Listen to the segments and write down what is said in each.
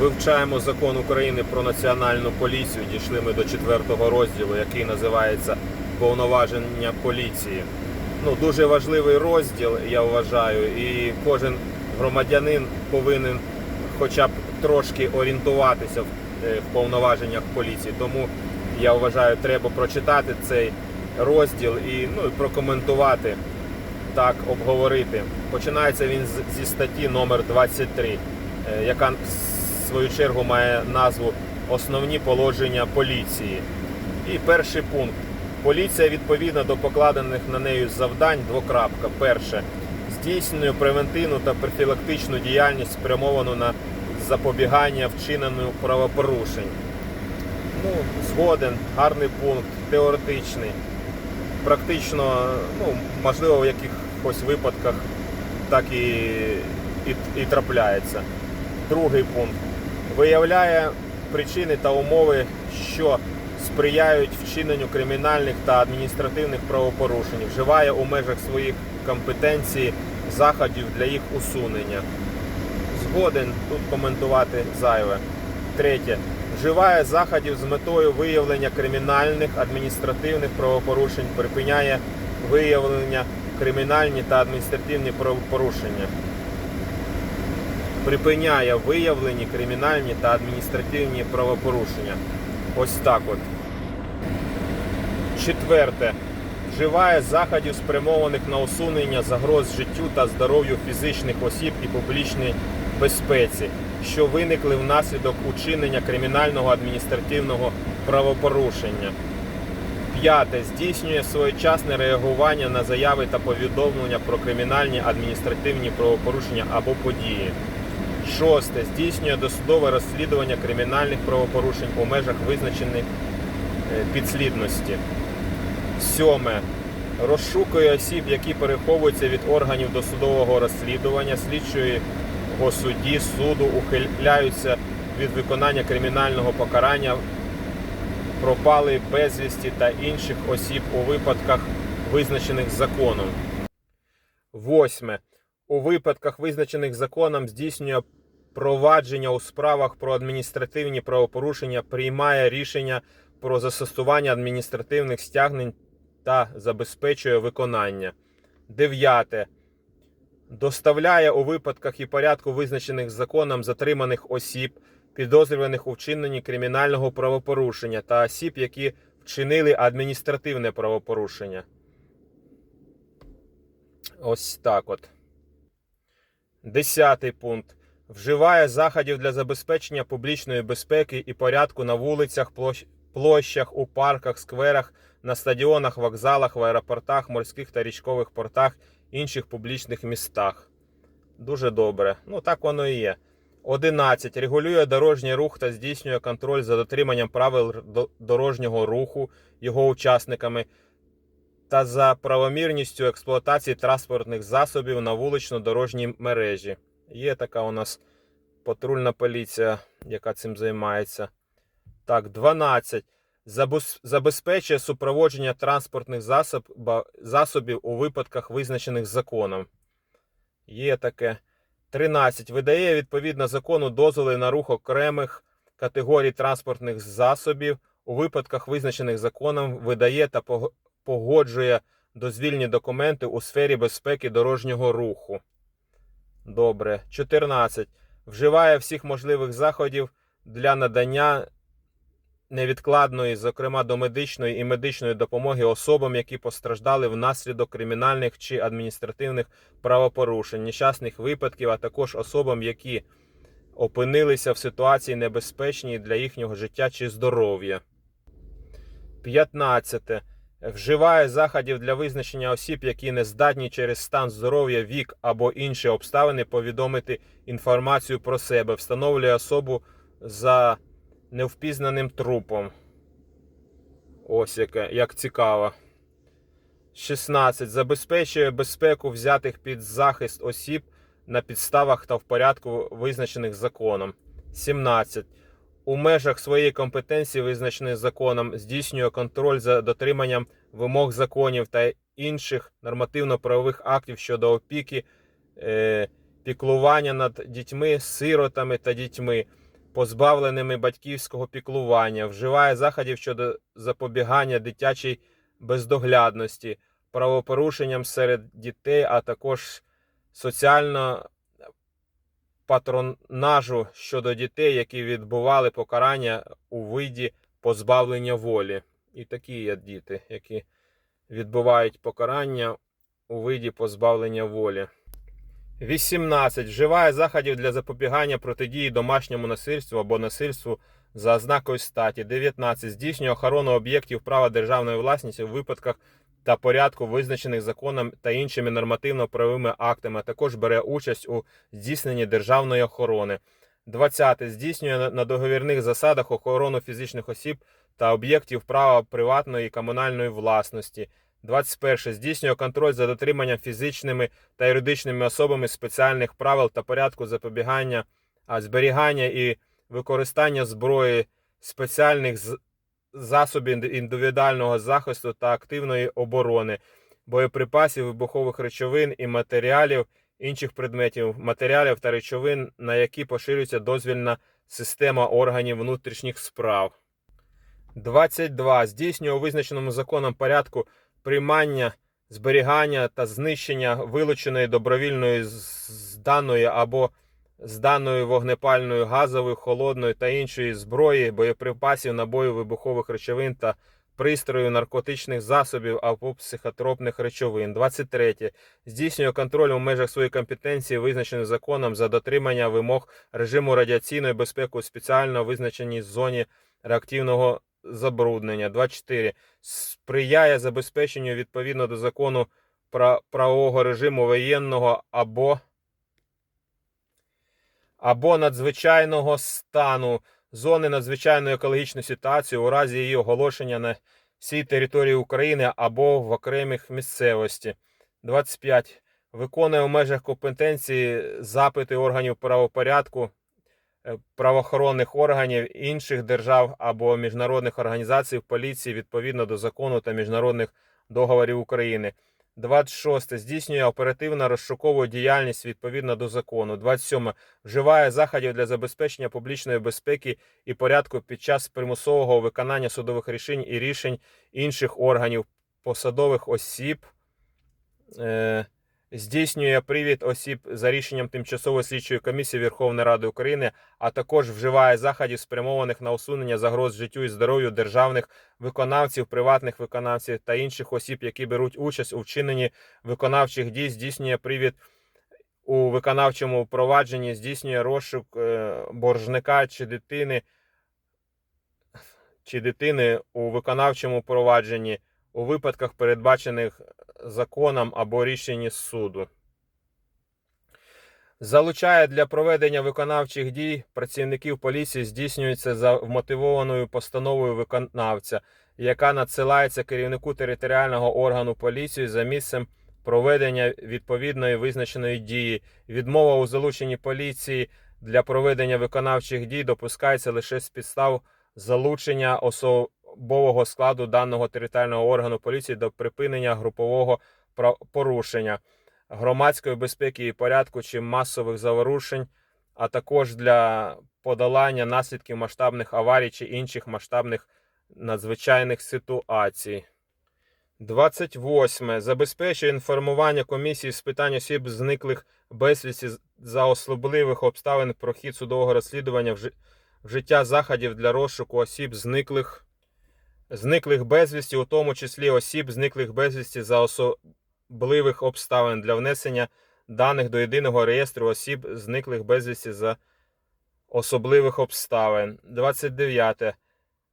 Вивчаємо закон України про національну поліцію. Дійшли ми до четвертого розділу, який називається повноваження поліції. Ну, дуже важливий розділ, я вважаю, і кожен громадянин повинен хоча б трошки орієнтуватися в, е, повноваженнях поліції. Тому я вважаю, треба прочитати цей розділ і, ну, прокоментувати, так обговорити. Починається він зі статті номер 23, е, яка свою чергу має назву Основні положення поліції. І перший пункт. Поліція відповідно до покладених на нею завдань двокрапка. Перше. Здійснює превентивну та профілактичну діяльність спрямовану на запобігання вчиненню правопорушень. Ну, згоден, гарний пункт, теоретичний. Практично, ну, можливо, в якихось випадках так і, і, і трапляється. Другий пункт. Виявляє причини та умови, що сприяють вчиненню кримінальних та адміністративних правопорушень, вживає у межах своїх компетенцій заходів для їх усунення. Згоден тут коментувати зайве. Третє. Вживає заходів з метою виявлення кримінальних адміністративних правопорушень, припиняє виявлення кримінальні та адміністративні правопорушення. Припиняє виявлені кримінальні та адміністративні правопорушення. Ось так от. Четверте. Вживає заходів, спрямованих на усунення загроз життю та здоров'ю фізичних осіб і публічній безпеці, що виникли внаслідок учинення кримінального адміністративного правопорушення. П'яте. Здійснює своєчасне реагування на заяви та повідомлення про кримінальні адміністративні правопорушення або події. Шосте. Здійснює досудове розслідування кримінальних правопорушень у межах визначених е, підслідності. Сьоме. Розшукує осіб, які переховуються від органів досудового розслідування, слідчого судді, суду, ухиляються від виконання кримінального покарання, пропали безвісті та інших осіб у випадках, визначених законом. Восьме. У випадках, визначених законом, здійснює провадження у справах про адміністративні правопорушення, приймає рішення про застосування адміністративних стягнень та забезпечує виконання. Дев'яте. Доставляє у випадках і порядку, визначених законом затриманих осіб, підозрюваних у вчиненні кримінального правопорушення та осіб, які вчинили адміністративне правопорушення. Ось так от. Десятий пункт. Вживає заходів для забезпечення публічної безпеки і порядку на вулицях, площах, у парках, скверах, на стадіонах, вокзалах, в аеропортах, морських та річкових портах, інших публічних містах. Дуже добре. Ну так воно і є. 11. Регулює дорожній рух та здійснює контроль за дотриманням правил дорожнього руху його учасниками та за правомірністю експлуатації транспортних засобів на вулично-дорожній мережі. Є така у нас патрульна поліція, яка цим займається. Так, 12. Забезпечує супроводження транспортних засоб, засобів у випадках, визначених законом. Є таке. 13. Видає відповідно закону дозволи на рух окремих категорій транспортних засобів у випадках, визначених законом, видає та погоджує дозвільні документи у сфері безпеки дорожнього руху. Добре. 14. Вживає всіх можливих заходів для надання невідкладної, зокрема до медичної і медичної допомоги особам, які постраждали внаслідок кримінальних чи адміністративних правопорушень, нещасних випадків, а також особам, які опинилися в ситуації небезпечній для їхнього життя чи здоров'я. 15. Вживає заходів для визначення осіб, які не здатні через стан здоров'я, вік або інші обставини повідомити інформацію про себе, встановлює особу за невпізнаним трупом. Ось яке, як цікаво. 16. Забезпечує безпеку взятих під захист осіб на підставах та в порядку, визначених законом. 17. У межах своєї компетенції, визначених законом, здійснює контроль за дотриманням вимог законів та інших нормативно-правових актів щодо опіки, е, піклування над дітьми, сиротами та дітьми, позбавленими батьківського піклування, вживає заходів щодо запобігання дитячій бездоглядності, правопорушенням серед дітей, а також соціально патронажу щодо дітей, які відбували покарання у виді позбавлення волі. І такі є діти, які відбувають покарання у виді позбавлення волі. 18. Вживає заходів для запобігання протидії домашньому насильству або насильству за ознакою статі. 19. Здійснює охорону об'єктів права державної власності у випадках та порядку, визначених законом та іншими нормативно-правовими актами, а також бере участь у здійсненні державної охорони. 20. Здійснює на- договірних засадах охорону фізичних осіб та об'єктів права приватної і комунальної власності. 21. Здійснює контроль за дотриманням фізичними та юридичними особами спеціальних правил та порядку запобігання, зберігання і використання зброї спеціальних з- засобів індивідуального захисту та активної оборони, боєприпасів, вибухових речовин і матеріалів, інших предметів, матеріалів та речовин, на які поширюється дозвільна система органів внутрішніх справ. 22. Здійснює у визначеному законом порядку приймання, зберігання та знищення вилученої добровільної зданої або зданої вогнепальної, газової, холодної та іншої зброї, боєприпасів, набоїв, вибухових речовин та пристроїв наркотичних засобів або психотропних речовин. 23. Здійснює контроль у межах своєї компетенції, визначених законом за дотримання вимог режиму радіаційної безпеки у спеціально визначеній зоні реактивного забруднення. 24. Сприяє забезпеченню відповідно до закону правового режиму воєнного або або надзвичайного стану зони надзвичайної екологічної ситуації у разі її оголошення на всій території України або в окремих місцевості. 25. Виконує у межах компетенції запити органів правопорядку, е, правоохоронних органів інших держав або міжнародних організацій поліції відповідно до закону та міжнародних договорів України. 26. Здійснює оперативно розшукову діяльність відповідно до закону. 27. Вживає заходів для забезпечення публічної безпеки і порядку під час примусового виконання судових рішень і рішень інших органів посадових осіб. Е, здійснює привід осіб за рішенням тимчасової слідчої комісії Верховної Ради України, а також вживає заходів, спрямованих на усунення загроз життю і здоров'ю державних виконавців, приватних виконавців та інших осіб, які беруть участь у вчиненні виконавчих дій, здійснює привід у виконавчому провадженні, здійснює розшук е, боржника чи дитини, чи дитини у виконавчому провадженні у випадках, передбачених законом або рішенні суду. Залучає для проведення виконавчих дій працівників поліції здійснюється за вмотивованою постановою виконавця, яка надсилається керівнику територіального органу поліції за місцем проведення відповідної визначеної дії. Відмова у залученні поліції для проведення виконавчих дій допускається лише з підстав залучення особового складу даного територіального органу поліції до припинення групового порушення громадської безпеки і порядку чи масових заворушень, а також для подолання наслідків масштабних аварій чи інших масштабних надзвичайних ситуацій. 28. Забезпечує інформування комісії з питань осіб зниклих безвісті за особливих обставин про хід судового розслідування вжи- вжиття заходів для розшуку осіб зниклих, зниклих безвісті, у тому числі осіб, зниклих безвісті за особливих обставин для внесення даних до єдиного реєстру осіб, зниклих безвісті за особливих обставин. 29.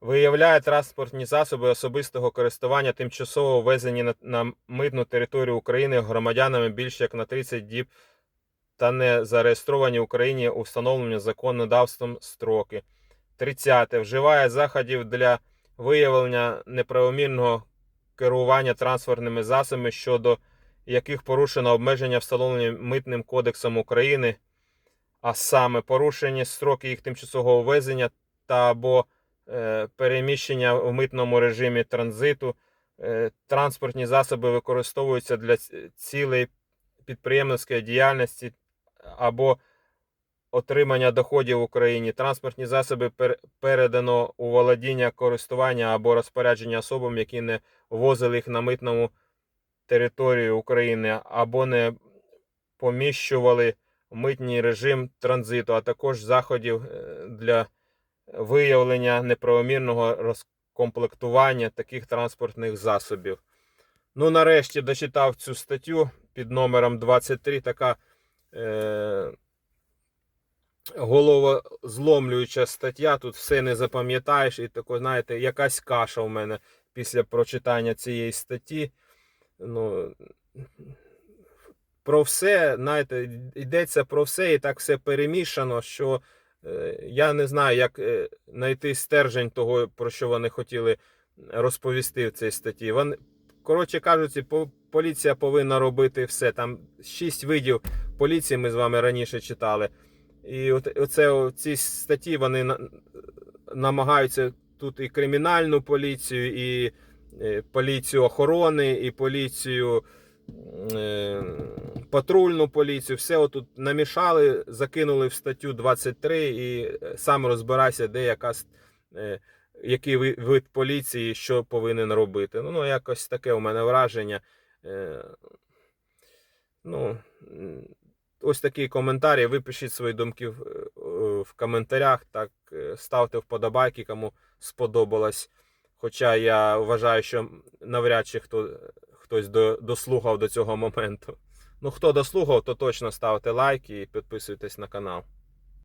Виявляє транспортні засоби особистого користування тимчасово ввезені на, на митну територію України громадянами більше як на 30 діб та не зареєстровані в Україні у встановлені законодавством строки. 30. Вживає заходів для виявлення неправомірного керування транспортними засобами, щодо яких порушено обмеження, встановлені Митним кодексом України, а саме порушені строки їх тимчасового ввезення та або е, переміщення в митному режимі транзиту. Е, Транспортні засоби використовуються для цілей підприємницької діяльності або отримання доходів в Україні. Транспортні засоби передано у володіння, користування або розпорядження особам, які не ввозили їх на митному територію України або не поміщували в митній режим транзиту, а також заходів е, для виявлення неправомірного розкомплектування таких транспортних засобів. Ну, нарешті дочитав цю статтю під номером 23, така е, головозломлююча стаття. Тут все не запам'ятаєш, і тако, знаєте, якась каша у мене після прочитання цієї статті. Ну, про все, знаєте, йдеться про все, і так все перемішано, що е, я не знаю, як е, знайти стержень того, про що вони хотіли розповісти в цій статті. Вони, коротше кажучи, по- поліція повинна робити все. Там шість видів поліції ми з вами раніше читали. І оце о, ці статті вони намагаються тут і кримінальну поліцію, і е, поліцію охорони, і поліцію. е, Патрульну поліцію, все отут намішали, закинули в статтю 23 і е, сам розбирайся, де якась, е, який вид поліції, що повинен робити. Ну, ну якось таке у мене враження. Ну, ось такі коментарі. Ви пишіть свої думки в, е, коментарях. Так, е, ставте вподобайки, кому сподобалось. Хоча я вважаю, що навряд чи хто, хтось до, дослухав до цього моменту. Ну, хто дослухав, то точно ставте лайк і підписуйтесь на канал.